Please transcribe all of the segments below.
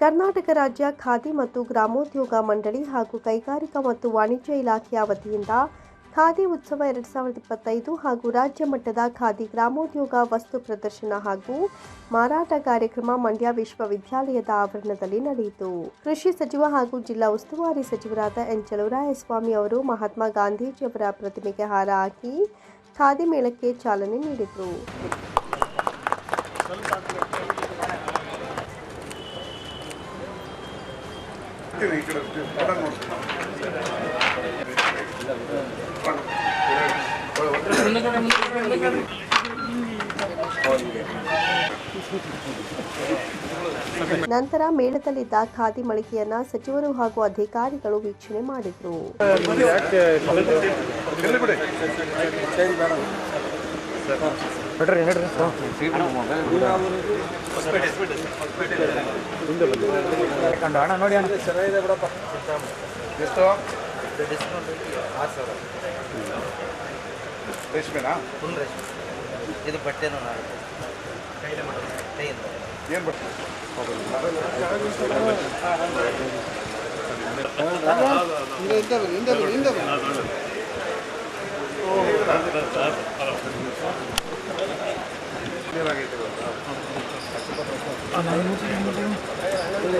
ಕರ್ನಾಟಕ ರಾಜ್ಯ ಖಾದಿ ಮತ್ತು ಗ್ರಾಮೋದ್ಯೋಗ ಮಂಡಳಿ ಹಾಗೂ ಕೈಗಾರಿಕಾ ಮತ್ತು ವಾಣಿಜ್ಯ ಇಲಾಖೆಯ ವತಿಯಿಂದ ಖಾದಿ ಉತ್ಸವ ಎರಡು ಸಾವಿರದ ಇಪ್ಪತ್ತೈದು ಹಾಗೂ ರಾಜ್ಯ ಮಟ್ಟದ ಖಾದಿ ಗ್ರಾಮೋದ್ಯೋಗ ವಸ್ತು ಪ್ರದರ್ಶನ ಹಾಗೂ ಮಾರಾಟ ಕಾರ್ಯಕ್ರಮ ಮಂಡ್ಯ ವಿಶ್ವವಿದ್ಯಾಲಯದ ಆವರಣದಲ್ಲಿ ನಡೆಯಿತು. ಕೃಷಿ ಸಚಿವ ಹಾಗೂ ಜಿಲ್ಲಾ ಉಸ್ತುವಾರಿ ಸಚಿವರಾದ ಎನ್ ಚಲುರಾಯಸ್ವಾಮಿ ಅವರು ಮಹಾತ್ಮ ಗಾಂಧೀಜಿಯವರ ಪ್ರತಿಮೆಗೆ ಹಾರ ಹಾಕಿ ಖಾದಿ ಮೇಳಕ್ಕೆ ಚಾಲನೆ ನೀಡಿದರು. ಈ ಕಡೆ ಬಟನ್ ನೋಡ್ತೀನಿ. ನಂತರ ಮೇಳದಲ್ಲಿದ್ದ ಖಾದಿ ಮಳಿಗೆಯನ್ನ ಸಚಿವರು ಹಾಗೂ ಅಧಿಕಾರಿಗಳು ವೀಕ್ಷಣೆ ಮಾಡಿದರು. ಎಲ್ಲಿ ಕಂಡು ಅಣ್ಣ ನೋಡಿ ಅಣ್ಣ ಎಷ್ಟು ರೇಷ್ಮೆನಾ ಫುಲ್ ರೇಷ್ಮೆ ಇದು ಬಟ್ಟೆನೂ ನಾಳೆ ಕೈಯಿಂದ ಏನು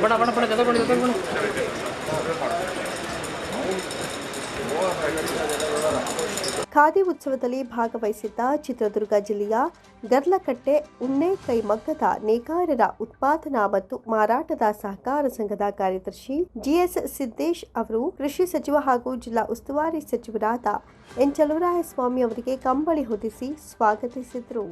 ਬੜਾ ਬੜਾ ਬੜਾ ਜਦੋਂ ਬੜਾ ਜਦੋਂ ਬੜਾ ਉਹ ਆ ਗਿਆ ਜਿਹੜਾ ਜਿਹੜਾ ಖಾದಿ ಉತ್ಸವದಲ್ಲಿ ಭಾಗವಹಿಸಿದ್ದ ಚಿತ್ರದುರ್ಗ ಜಿಲ್ಲೆಯ ಗರ್ಲಕಟ್ಟೆ ಉಣ್ಣೆ ಕೈಮಗ್ಗದ ನೇಕಾರರ ಉತ್ಪಾದನಾ ಮತ್ತು ಮಾರಾಟದ ಸಹಕಾರ ಸಂಘದ ಕಾರ್ಯದರ್ಶಿ ಜಿಎಸ್ ಸಿದ್ದೇಶ್ ಅವರು ಕೃಷಿ ಸಚಿವ ಹಾಗೂ ಜಿಲ್ಲಾ ಉಸ್ತುವಾರಿ ಸಚಿವರಾದ ಎನ್ ಚಲುವರಾಯಸ್ವಾಮಿ ಅವರಿಗೆ ಕಂಬಳಿ ಹೊದಿಸಿ ಸ್ವಾಗತಿಸಿದರು.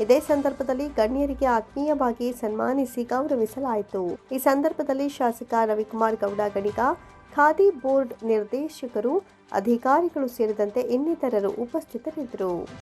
ಇದೇ ಸಂದರ್ಭದಲ್ಲಿ ಗಣ್ಯರಿಗೆ ಆತ್ಮೀಯವಾಗಿ ಸನ್ಮಾನಿಸಿ ಗೌರವಿಸಲಾಯಿತು. ಈ ಸಂದರ್ಭದಲ್ಲಿ ಶಾಸಕ ರವಿಕುಮಾರ್ ಗೌಡ, ಗಣಿಗ, ಖಾದಿ ಬೋರ್ಡ್ ನಿರ್ದೇಶಕರು, ಅಧಿಕಾರಿಗಳು ಸೇರಿದಂತೆ ಇನ್ನಿತರರು ಉಪಸ್ಥಿತರಿದ್ದರು.